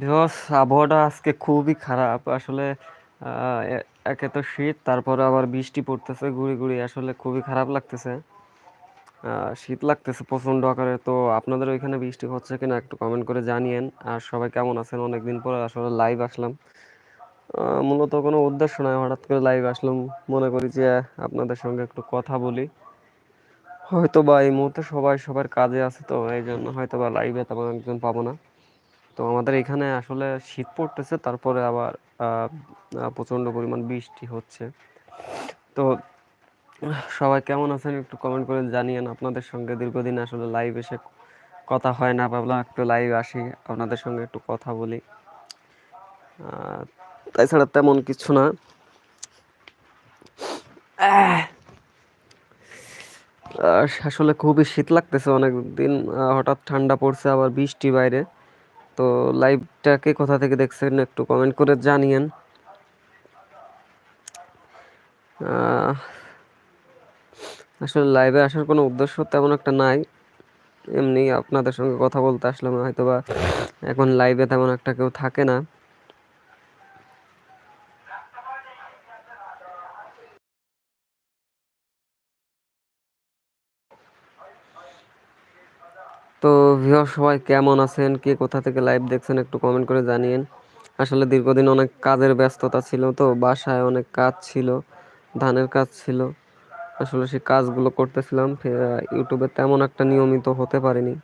Viewers আবহাওয়াটা আজকে খুবই খারাপ। আসলে একে তো শীত, তারপরে আবার বৃষ্টি পড়তেছে গুড়ি গুড়ি আসলে খুবই খারাপ লাগতেছে। শীত লাগতেছে প্রচণ্ড আকারে। তো আপনাদের ওইখানে বৃষ্টি হচ্ছে কিনা একটু কমেন্ট করে জানিয়েন। আর সবাই কেমন আছেন? অনেকদিন পরে আসলে লাইভ আসলাম। মূলত কোনো উদ্দেশ্য নয়। হঠাৎ করে লাইভ আসলাম। মনে করি যে আপনাদের সঙ্গে একটু কথা বলি। হয়তো বা এই মুহূর্তে সবাই সবার কাজে আছে, তো এই জন্য হয়তো বা লাইভে তেমন একজন পাবো না। তো আমাদের এখানে আসলে শীত পড়তেছে, তারপরে আবার প্রচণ্ড পরিমাণ বৃষ্টি হচ্ছে। তো সবাই কেমন আছেন একটু কমেন্ট করে জানিয়েন। আপনাদের সঙ্গে দীর্ঘদিন আসলে লাইভ এসে কথা হয় না, ভাবলাম একটু লাইভ আসি, আপনাদের সঙ্গে একটু কথা বলি। তাছাড়া তেমন কিছু না। আসলে খুবই শীত লাগতেছে অনেক দিন হঠাৎ ঠান্ডা পড়ছে, আবার বৃষ্টি বাইরে। তো লাইভটাকে কোথা থেকে দেখছেন একটু কমেন্ট করে জানিয়েন। আসলে লাইভে আসার কোনো উদ্দেশ্য তেমন একটা নাই। এমনি আপনাদের সঙ্গে কথা বলতে আসলাম, হয়তোবা এখন লাইভে তেমন একটা কেউ থাকে না। তো ভিউয়ার সবাই কেমন আছেন? কে কোথা থেকে লাইভ দেখছেন একটু কমেন্ট করে জানিয়েন। আসলে দীর্ঘদিন অনেক কাজের ব্যস্ততা ছিল তো, বাসায় অনেক কাজ ছিল, ধানের কাজ ছিল। আসলে সেই কাজগুলো করতেছিলাম ইউটিউবে তেমন একটা নিয়মিত হতে পারিনি।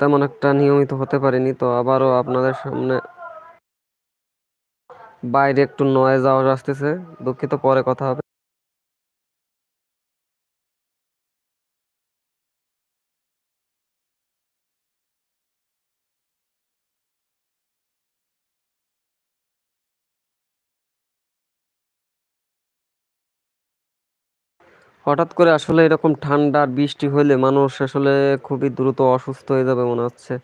তেমন একটা নিয়মিত হতে পারিনি তো, আবারও আপনাদের সামনে বাইরে একটু নয়েজ আওয়াজ আসতেছে, দুঃখিত, পরে কথা হবে। হঠাৎ করে আসলে এরকম ঠান্ডা, বৃষ্টি হলে মানুষ আসলে খুবই দ্রুত অসুস্থ হয়ে যাবে মনে হচ্ছে।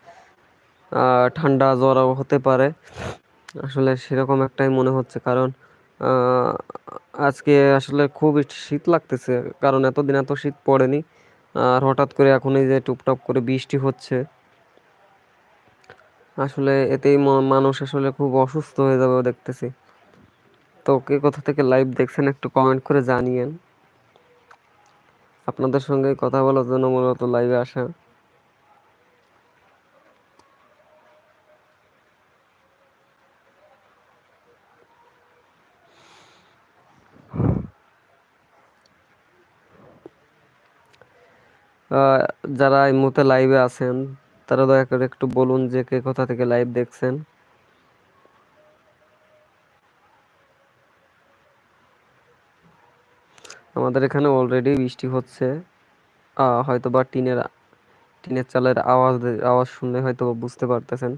ঠান্ডা জ্বরও হতে পারে। আসলে সেরকম একটাই মনে হচ্ছে কারণ আজকে আসলে খুবই শীত লাগতেছে। কারণ এতদিন এত শীত পড়েনি। আর হঠাৎ করে এখন এই যে টুপটাপ করে বৃষ্টি হচ্ছে, আসলে এতেই মানুষ আসলে খুব অসুস্থ হয়ে যাবে দেখতেছি। তো কে কোথা থেকে লাইভ দেখছেন একটু কমেন্ট করে জানিয়েন। আপনাদের সঙ্গে কথা বলার জন্য মূলত লাইভে আসা। যারা এই মুহূর্তে লাইভে আছেন, তারা দয়া করে একটু বলুন যে কে কোথা থেকে লাইভ দেখছেন। আমাদের এখানে অলরেডি বৃষ্টি হচ্ছে। হয়তো বা টিনের টিনের চালের আওয়াজ আওয়াজ শুনলে হয়তো বুঝতে পারতেছেন।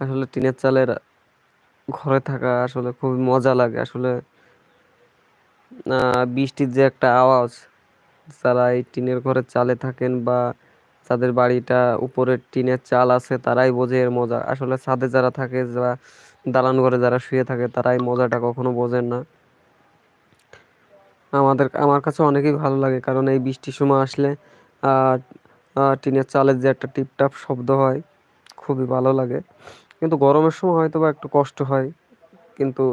আসলে টিনের চালের ঘরে থাকা আসলে খুবই মজা লাগে। আসলে বৃষ্টির যে একটা আওয়াজ, যারা এই টিনের ঘরে চালে থাকেন বা তাদের বাড়িটা উপরে টিনের চাল আছে, তারাই বোঝে এর মজা। আসলে ছাদে যারা থাকে, যারা দালান ঘরে যারা শুয়ে থাকে, তারাই মজাটা কখনো বোঝেন না। আমাদের, আমার কাছে অনেকই ভালো লাগে। কারণ এই বৃষ্টির সময় আসলে টিনের চালের যে একটা টিপটাপ শব্দ হয়, খুবই ভালো লাগে। কিন্তু গরমের সময় হয়তো বা একটু কষ্ট হয়, কিন্তু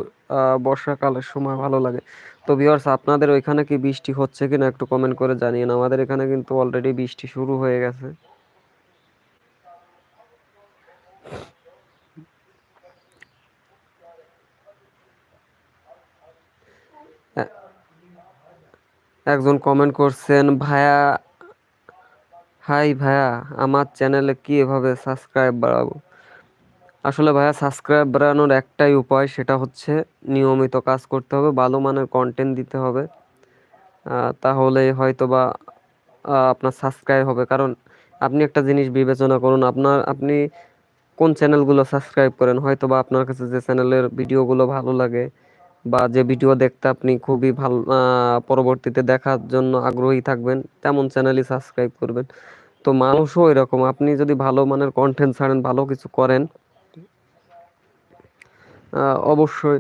বর্ষাকালের সময় ভালো লাগে। তো বিয়ার্স আপনাদের ওইখানে কি বৃষ্টি হচ্ছে কিনা একটু কমেন্ট করে জানিয়েন আমাদের এখানে কিন্তু অলরেডি বৃষ্টি শুরু হয়ে গেছে। একজন কমেন্ট করছেন ভায়া হাই ভায়া আমার চ্যানেলে কি এভাবে সাবস্ক্রাইব বাড়াবো? আসলে ভাইয়া সাবস্ক্রাইব বাড়ানোর একটাই উপায় সেটা হচ্ছে নিয়মিত কাজ করতে হবে, ভালো মানের কন্টেন্ট দিতে হবে। তাহলে হয়তো বা আপনার সাবস্ক্রাইব হবে। কারণ আপনি একটা জিনিস বিবেচনা করুন, আপনার, আপনি কোন চ্যানেলগুলো সাবস্ক্রাইব করেন হয়তো বা আপনার কাছে যে চ্যানেলের ভিডিওগুলো ভালো লাগে বা যে ভিডিও দেখতে আপনি খুবই ভালো পরবর্তীতে দেখার জন্য আগ্রহী থাকবেন, তেমন চ্যানেলই সাবস্ক্রাইব করবেন। তো মানুষও এরকম, আপনি যদি ভালো মানের কন্টেন্ট ছাড়েন, ভালো কিছু করেন অবশ্যই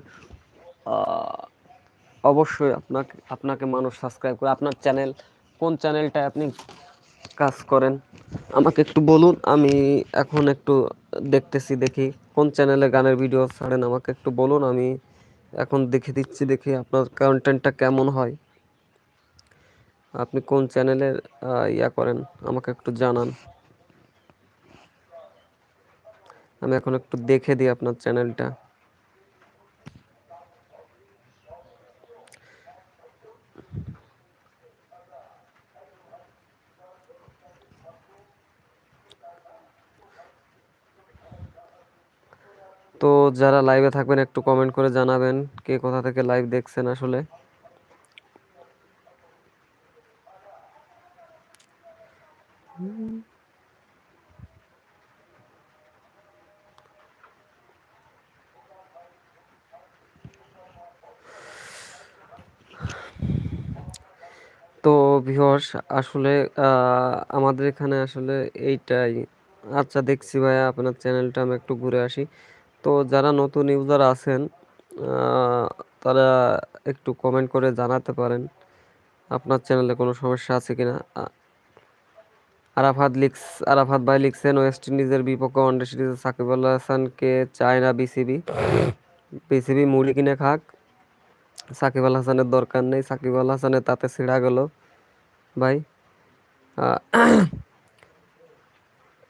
অবশ্যই আপনাকে আপনাকে মানুষ সাবস্ক্রাইব করে, আপনার চ্যানেল কোন চ্যানেলটায় আপনি কাজ করেন, আমাকে একটু বলুন, আমি এখন একটু দেখতেছি দেখি, কোন চ্যানেলে গানের ভিডিও ছাড়েন, আমাকে একটু বলুন, আমি এখন দেখে দিচ্ছি, দেখি আপনার কন্টেন্টটা কেমন হয়। আপনি কোন চ্যানেলের ইয়া করেন, আমাকে একটু জানান। আমি এখন একটু দেখে দিই আপনার চ্যানেলটা তো যারা লাইভে থাকবেন, একটু কমেন্ট করে জানাবেন কে কোথা থেকে লাইভ দেখছেন আসলে। তো ভিউয়ার্স আসলে আমাদের এখানে আসলে এইটাই। আচ্ছা দেখছি ভাইয়া, আপনার চ্যানেলটা আমি একটু ঘুরে আসি। তো যারা নতুন ইউজার আছেন তারা একটু কমেন্ট করে জানাতে পারেন, আপনার চ্যানেলে কোনো সমস্যা আছে কি না আরাফাত লিখস, আরাফাত ভাই লিখছেন ওয়েস্ট ইন্ডিজের বিপক্ষে ওয়ানডে সিরিজে সাকিব হাসানকে চায় না বিসিবি বিসিবি মুড়ি কিনে খাক। সাকিব আল হাসানের দরকার নেই। সাকিব আল হাসানের তাতে ছিঁড়া গেল। ভাই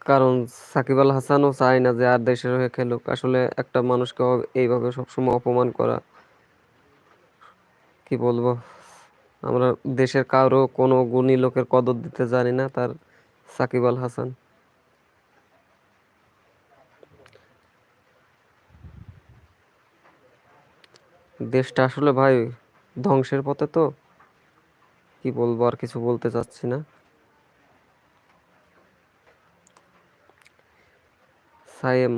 কারণ সাকিব আল হাসানও চায় না যে আর দেশের হয়ে খেলুক। আসলে একটা মানুষকে এইভাবে সবসময় অপমান করা। কি বলব? আমরা দেশের কারও কোনো গুণী লোকের কদর দিতে জানি না তার সাকিব আল হাসান। দেশটা আসলে ভাই ধ্বংসের পথে তো। কি বলব, আর কিছু বলতে চাচ্ছি না। সায়েম।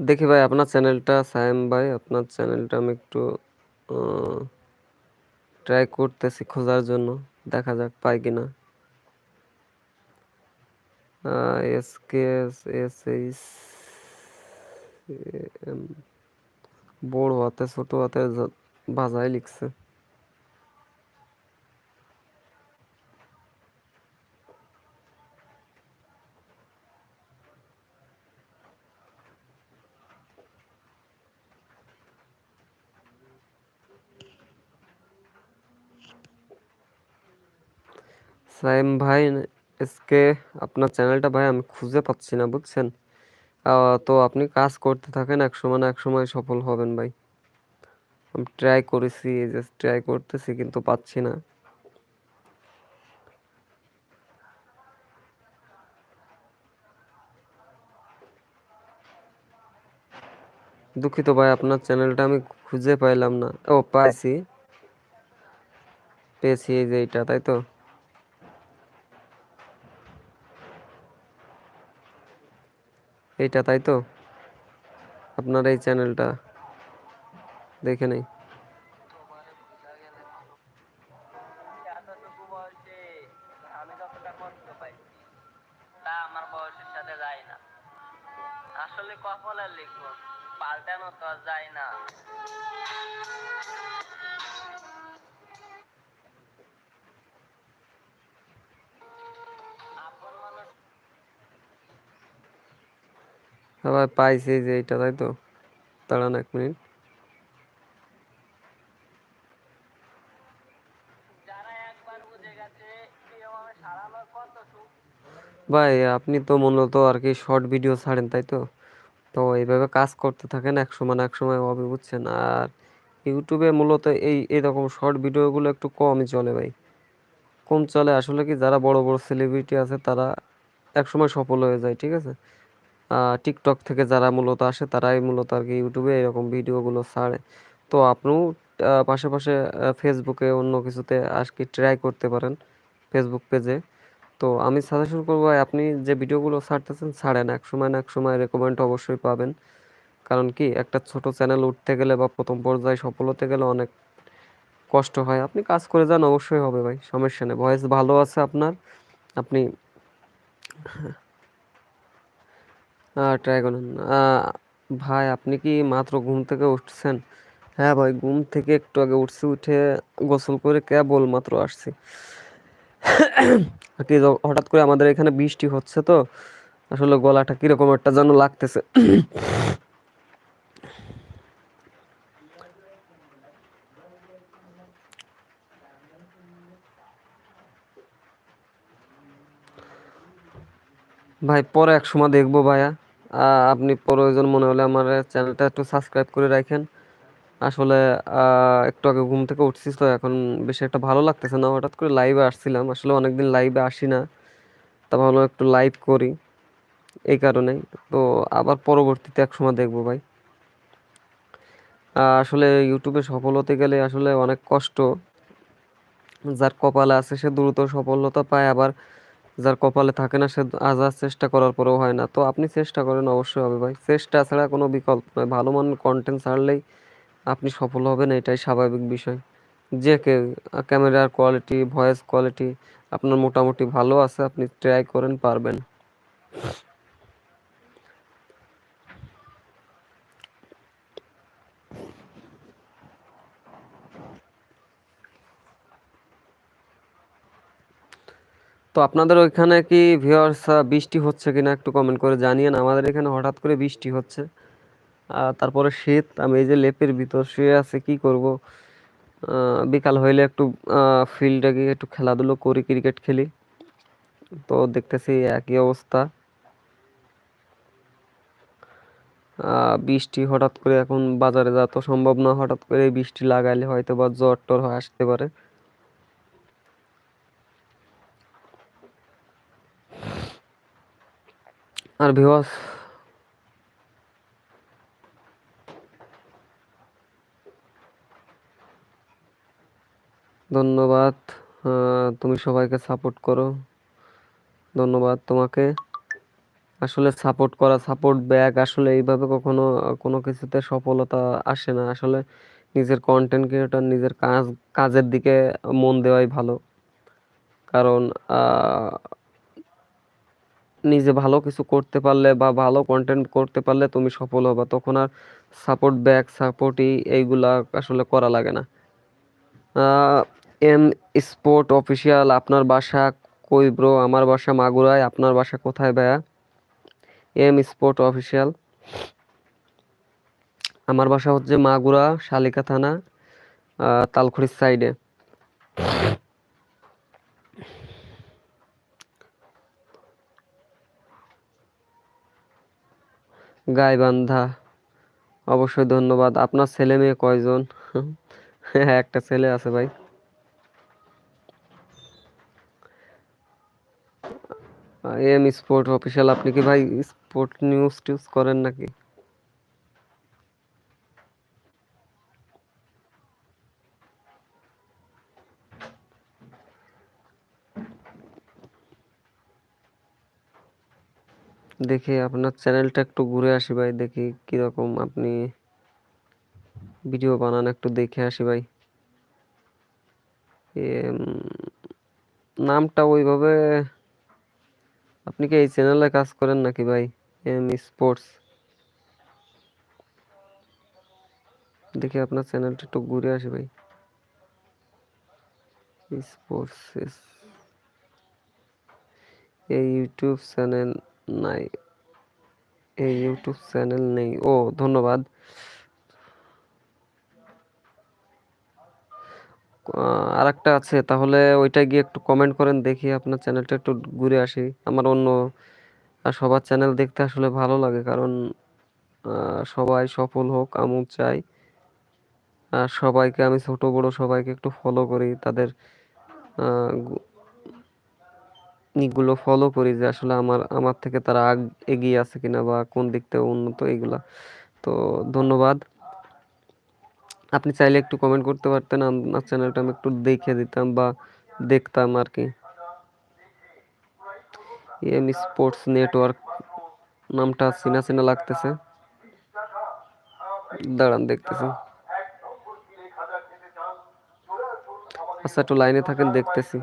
দেখি ভাই, আপনার চ্যানেলটা সায়েম ভাই, আপনার চ্যানেলটা আমি একটু ট্রাই করতেছি খোঁজার জন্য। দেখা যাক পাই কিনা। S K S S H বড় হাতে ছোট হাতে বাজায় লিখছে সাইম ভাই এসকে আপনার চ্যানেলটা ভাই আমি খুঁজে পাচ্ছি না, বুঝছেন? তো আপনি কাজ করতে থাকেন এক সময় না এক সময় সফল হবেন ভাই। আমি ট্রাই করেছি যে ট্রাই করতেছি কিন্তু পাচ্ছি না। দুঃখিত ভাই, আপনার চ্যানেলটা আমি খুঁজে পাইলাম না। ও, পাইছি। পেয়েছি এই যে এইটা, তাই তো? এইটা তাই তো? আপনার এই চ্যানেলটা দেখে নেই। পাইছে যে এইটা, তাই তো? দাঁড়ান এক মিনিট। ভাই, আপনি তো মূলত আর কি শর্ট ভিডিও ছাড়েন, তাই তো? তো এইভাবে কাজ করতে থাকেন এক সময় এক সময় হবে, বুঝছেন? আর ইউটিউবে মূলত এই এরকম শর্ট ভিডিওগুলো একটু কমই চলে ভাই। কম চলে আসলে কি, যারা বড় বড় সেলিব্রিটি আছে, তারা এক সময় সফল হয়ে যায়, ঠিক আছে? টিকটক থেকে যারা মূলত আসে তারাই মূলত আর কি ইউটিউবে এরকম ভিডিওগুলো ছাড়ে। তো আপনিও পাশাপাশি ফেসবুকে অন্য কিছুতে আর কি ট্রাই করতে পারেন ফেসবুক পেজে তো আমি সাজেশন করব আপনি যে ভিডিওগুলো ছাড়তেছেন ছাড়েন এক সময় না এক সময় রেকমেন্ড অবশ্যই পাবেন। কারণ কি, একটা ছোট চ্যানেল উঠতে গেলে বা প্রথম পর্যায়ে সফল হতে গেলে অনেক কষ্ট হয়। আপনি কাজ করে যান, অবশ্যই হবে ভাই, সমস্যা নেই। ভয়েস ভালো আছে আপনার, আপনি ভাই, আপনি কি মাত্র ঘুম থেকে উঠছেন? হ্যাঁ ভাই, ঘুম থেকে একটু আগে উঠছি, উঠে গোসল করে কেবল মাত্র আসছি। কি হঠাৎ করে আমাদের এখানে বৃষ্টি হচ্ছে তো? আসলে গলাটা কীরকম একটা যেন লাগতেছে। ভাই, পরে এক সময় দেখব ভাইয়া। আপনি প্রয়োজন মনে হলে আমার চ্যানেলটা একটু সাবস্ক্রাইব করে রাখেন। আসলে একটু আগে ঘুম থেকে উঠছিস তো, এখন বেশি একটা ভালো লাগতেছে না। হঠাৎ করে লাইভে আসছিলাম, আসলে অনেকদিন লাইভে আসি না। তা ভাবলাম একটু লাইভ করি, এই কারণে। তো আবার পরবর্তীতে এক সময় দেখব ভাই। আসলে ইউটিউবে সফল হতে গেলে আসলে অনেক কষ্ট। যার কপালে আছে সে দ্রুত সফলতা পায়, আবার যার কপালে থাকে না, সে হাজার চেষ্টা করার পরেও হয় না। তো আপনি চেষ্টা করেন অবশ্যই হবে ভাই। চেষ্টা ছাড়া কোনো বিকল্প নয়। ভালো মানের কন্টেন্ট ছাড়লেই আপনি সফল হবেন, এটাই স্বাভাবিক বিষয়। যে কে ক্যামেরার কোয়ালিটি ভয়েস কোয়ালিটি আপনার মোটামুটি ভালো আছে, আপনি ট্রাই করেন, পারবেন। তো আপনাদের ওইখানে কি ভিউয়ার্স বৃষ্টি হচ্ছে কিনা একটু কমেন্ট করে জানিয়েন। আমাদের এখানে হঠাৎ করে বৃষ্টি হচ্ছে। তারপরে শীত, আমি এই যে লেপের ভিতর শুয়ে আছে, কি করব? বিকাল হইলে একটু ফিল্ডে গিয়ে একটু খেলাধুলো করি ক্রিকেট খেলি। তো দেখতেছি একই অবস্থা। বৃষ্টি হঠাৎ করে এখন বাজারে যাওয়া তো সম্ভব না। হঠাৎ করে বৃষ্টি লাগাইলে হয়তো বা জ্বর টর আসতে পারে। আর ভিওয়াস ধন্যবাদ তুমি সবাইকে সাপোর্ট করো। ধন্যবাদ তোমাকে। আসলে সাপোর্ট করা সাপোর্ট ব্যাক আসলে এইভাবে কখনো, কোনো কিছুতে সফলতা আসে না। আসলে নিজের কন্টেন্ট ক্রিয়েটর নিজের কাজ, কাজের দিকে মন দেওয়াই ভালো। কারণ নিজে ভালো কিছু করতে পারলে বা ভালো কন্টেন্ট করতে পারলে তুমি সফল হবা। তখন আর সাপোর্ট ব্যাক সাপোর্টই এইগুলা আসলে করা লাগে না। এম স্পোর্ট অফিসিয়াল আপনার বাসা কই ব্রো আমার বাসা মাগুরায়। আপনার বাসা কোথায় ভাইয়া? এম স্পোর্ট অফিসিয়াল আমার বাসা হচ্ছে মাগুরা, শালিকা থানা তালখুড়ির সাইডে গাইবান্ধা। অবশ্যই ধন্যবাদ। আপনার ছেলে মেয়ে কয়জন? হ্যাঁ একটা ছেলে আছে ভাই। এম স্পোর্ট অফিসিয়াল আপনি কি ভাই স্পোর্ট নিউজ টিউজ করেন নাকি? দেখি আপনার চ্যানেলটা একটু ঘুরে আসি ভাই, দেখি কীরকম আপনি ভিডিও বানান, একটু দেখে আসি ভাই। নামটা ওইভাবে আপনি কি এই চ্যানেলে কাজ করেন নাকি ভাই? এম স্পোর্টস দেখি আপনার চ্যানেলটা একটু ঘুরে আসি ভাই। স্পোর্টস এই ইউটিউব চ্যানেল নাই। এই ইউটিউব চ্যানেল নেই। ও, ধন্যবাদ। আর একটা আছে, তাহলে ওইটা গিয়ে একটু কমেন্ট করেন, দেখি আপনার চ্যানেলটা একটু ঘুরে আসি। আমার অন্য আর সবার চ্যানেল দেখতে আসলে ভালো লাগে, কারণ সবাই সফল হোক আমুক চাই। আর সবাইকে, আমি ছোট বড় সবাইকে একটু ফলো করি, তাদের গুলো ফলো করি যে আসলে আমার আমার থেকে তারা আগ, এগিয়ে আছে কিনা বা কোন দিক থেকে উন্নত এইগুলা। তো ধন্যবাদ। আপনি চাইলে একটু কমেন্ট করতে পারতেন আমার চ্যানেলটা আমি একটু দেখে দিতাম বা দেখতাম আর কি এম স্পোর্টস নেটওয়ার্ক নামটা চিনা চিনা লাগতেছে। দাঁড়ান, দেখতেছি। আচ্ছা একটু লাইনে থাকেন, দেখতেছি।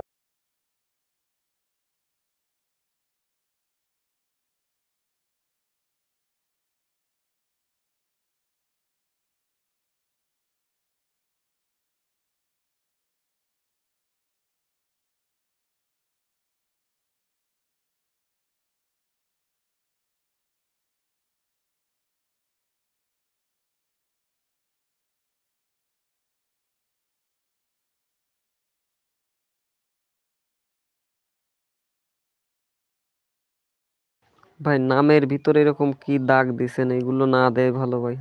ভাই, নামের ভিতরে এরকম কি দাগ দিছেন, এগুলো না দেয় ভালো ভাই।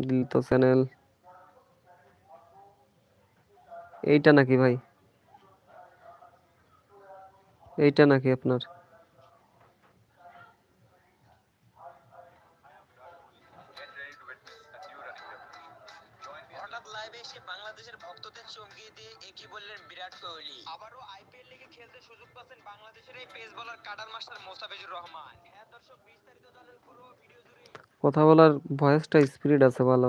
দিল তো চ্যানেল। এইটা নাকি ভাই? এইটা নাকি আপনার? কথা বলার ভয়েসটা স্পিরিট আছে ভালো।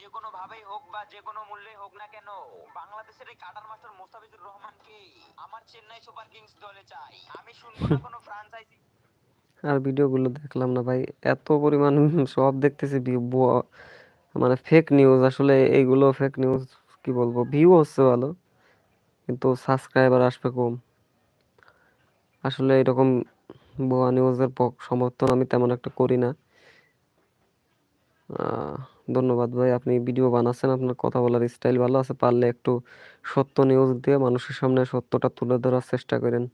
যে কোনো ভাবেই হোক বা যে কোনো মূল্যে হোক না কেন বাংলাদেশের এই কাটার মাস্টার মোস্তাফিজুর রহমানকে আমার চেন্নাই সুপার কিংস দলে চাই? আমি শুনব না কোনো ফ্রাঞ্চাইজি আর ভিডিওগুলো দেখলাম না ভাই এত পরিমাণ সব দেখতেছি মানে ফেক নিউজ আসলে এইগুলো ফেক নিউজ কি বলব? ভিউ হচ্ছে ভালো। কিন্তু সাবস্ক্রাইবার আসবে কম। আসলে এরকম ভুয়া নিউজের সমর্থন আমি তেমন একটা করি না। ধন্যবাদ ভাই, আপনি ভিডিও বানাচ্ছেন, আপনার কথা বলার স্টাইল ভালো আছে, পারলে একটু সত্য নিউজ দিয়ে মানুষের সামনে সত্যটা তুলে ধরার চেষ্টা করেন।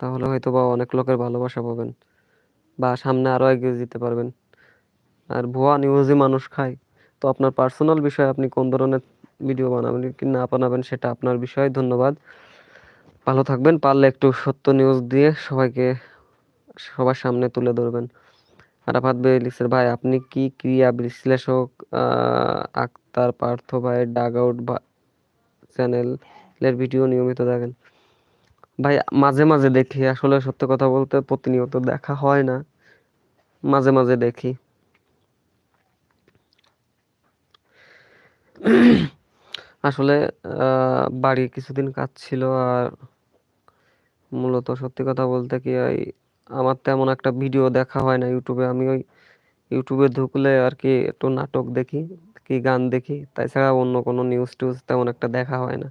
তাহলে হয়তো বা অনেক লোকের ভালোবাসা পাবেন বা সামনে আরও এগিয়ে যেতে পারবেন। আর ভুয়া নিউজে মানুষ খায়। তো আপনার পার্সোনাল বিষয়ে আপনি কোন ধরনের ভিডিও বানাবেন কি না বানাবেন সেটা আপনার বিষয় ধন্যবাদ। ভালো থাকবেন, পারলে একটু সত্য নিউজ দিয়ে সবাইকে, সবার সামনে তুলে ধরবেন। আরাফাত ভাই ভাই, আপনি কি ক্রিয়া বিশ্লেষক আক্তার পার্থ ভাইয়ের ডাগ আউট চ্যানেলের ভিডিও নিয়মিত দেখেন? ভাই, মাঝে মাঝে দেখি, আসলে সত্য কথা বলতে প্রতিনিয়ত দেখা হয় না। মাঝে মাঝে দেখি। আসলে বাড়ি কিছুদিন কাজ ছিল আর মূলত সত্যি কথা বলতে কি ওই আমার তেমন একটা ভিডিও দেখা হয় না ইউটিউবে। আমি ওই ইউটিউবে ঢুকলে আর কি একটু নাটক দেখি, কি গান দেখি। তাছাড়া অন্য কোনো নিউজ টিউজ তেমন একটা দেখা হয় না।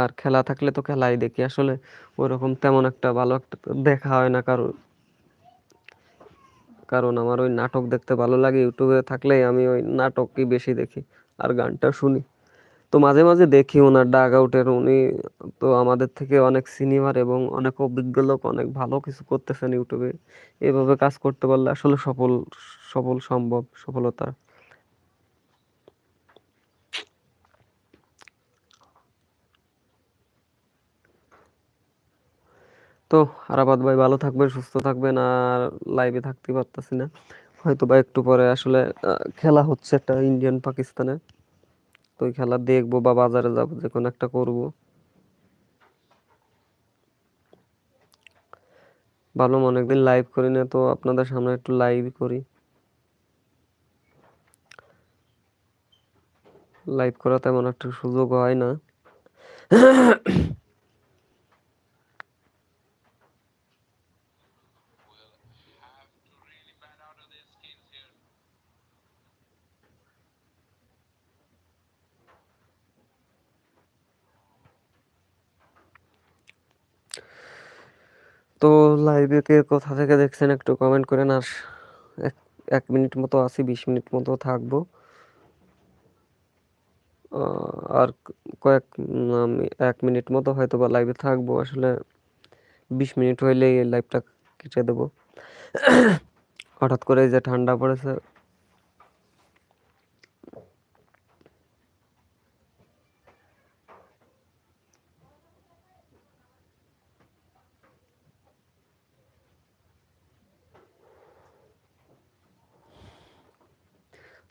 আর খেলা থাকলে তো খেলাই দেখি। আসলে ওরকম তেমন একটা ভালো একটা দেখা হয় না কারণ কারণ আমার ওই নাটক দেখতে ভালো লাগে, ইউটিউবে থাকলেই আমি ওই নাটকই বেশি দেখি আর গানটা শুনি। তো মাঝে মাঝে দেখি ওনার ডাগ আউটের, উনি তো আমাদের থেকে অনেক সিনিয়র এবং অনেক অভিজ্ঞ লোক, অনেক ভালো কিছু করতেছেন ইউটিউবে। এভাবে কাজ করতে পারলে আসলে সফল সফল সম্ভব, সফলতা। তো আরাফাত ভাই ভালো থাকবেন, সুস্থ থাকবেন, আর লাইভে থাকতে পারতেছি না। হয়তো বা একটু পরে আসলে খেলা হচ্ছে একটা ইন্ডিয়ান পাকিস্তানে তো ওই খেলা দেখব বা বাজারে যাব, যে কোনো একটা করব। ভাবলাম অনেকদিন লাইভ করি না তো আপনাদের সামনে একটু লাইভ করি। লাইভ করা তেমন একটা সুযোগ হয় না। তো লাইভে কে কোথা থেকে দেখছেন একটু কমেন্ট করেন আর এক মিনিট মতো আছি, বিশ মিনিট মতো থাকব। আর কয়েক এক মিনিট মতো হয়তো বা লাইভে থাকব, আসলে বিশ মিনিট হইলেই এই লাইভটা কেটে দেবো। হঠাৎ করে যে ঠান্ডা পড়েছে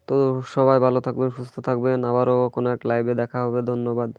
তো সবাই ভালো থাকবেন সুস্থ থাকবেন। আবারও কোনো এক লাইভে দেখা হবে ধন্যবাদ।